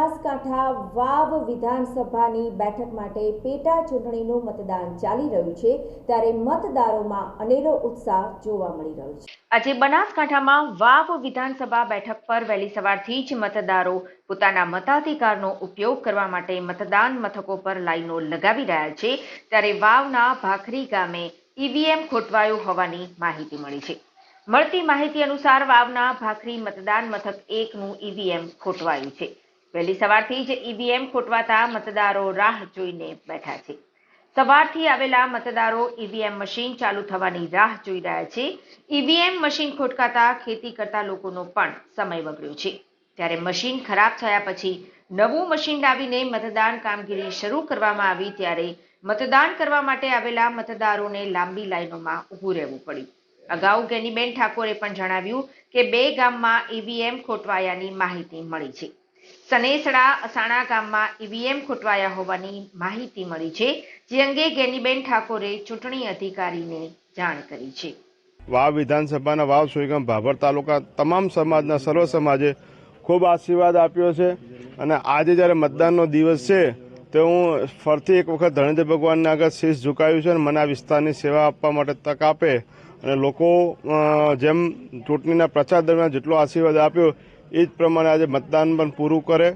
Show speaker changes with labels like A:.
A: બનાસકાંઠા વાવ વિધાનસભાની બેઠક માટે પેટા ચૂંટણીનું મતદાન ચાલી રહ્યું છે, ત્યારે મતદારોમાં અનેરો ઉત્સાહ જોવા મળી રહ્યો છે.
B: આજે બનાસકાંઠામાં વાવ વિધાનસભા બેઠક પર વહેલી સવારથી જ મતદારો પોતાના મતાધિકારનો ઉપયોગ કરવા માટે મતદાન મથકો પર લાઈનો લગાવી રહ્યા છે, ત્યારે વાવના ભાખરી ગામે ઈવીએમ ખોટવાયું હોવાની માહિતી મળી છે. મળતી માહિતી અનુસાર વાવના ભાખરી મતદાન મથક એકનું ઈવીએમ ખોટવાયું છે. વહેલી સવારથી જ ઈવીએમ ખોટવાતા મતદારો રાહ જોઈને બેઠા છે. સવારથી આવેલા મતદારો ઈવીએમ મશીન ચાલુ થવાની રાહ જોઈ રહ્યા છે. ઈવીએમ મશીન ખોટકાતા ખેતી કરતા લોકોનો પણ સમય બગડ્યો છે. ત્યારે મશીન ખરાબ થયા પછી નવું મશીન લાવીને મતદાન કામગીરી શરૂ કરવામાં આવી ત્યારે મતદાન કરવા માટે આવેલા મતદારોને લાંબી લાઈનોમાં ઊભું રહેવું પડ્યું. અગાઉ ગેનીબેન ઠાકોરે પણ જણાવ્યું કે બે ગામમાં ઈવીએમ ખોટવાયાની માહિતી મળી છે. સનેસડા અસાણા ગામમાં ઈવીએમ ખોટવાયા હોવાની માહિતી મળી છે, જે અંગે ગેનીબેન ઠાકોરે ચૂંટણી અધિકારીને જાણ કરી છે.
C: વાવ વિધાનસભાના વાવ સુઈગામ ભાભર તાલુકા તમામ સમાજના સર્વ સમાજે ખૂબ આશીર્વાદ આપ્યો છે અને આજે જ્યારે મતદાનનો દિવસ છે, તો હું ફરતી એક વખત ધરણીદેવ ભગવાનને આગળ શીશ ઝુકાયું છે અને મને આ વિસ્તારની સેવા આપવા માટે તક આપે અને લોકો જેમ ચૂંટણીના પ્રચાર દરમિયાન જેટલો આશીર્વાદ આપ્યો, એ જ પ્રમાણે આજે મતદાન પણ પૂરું કરે.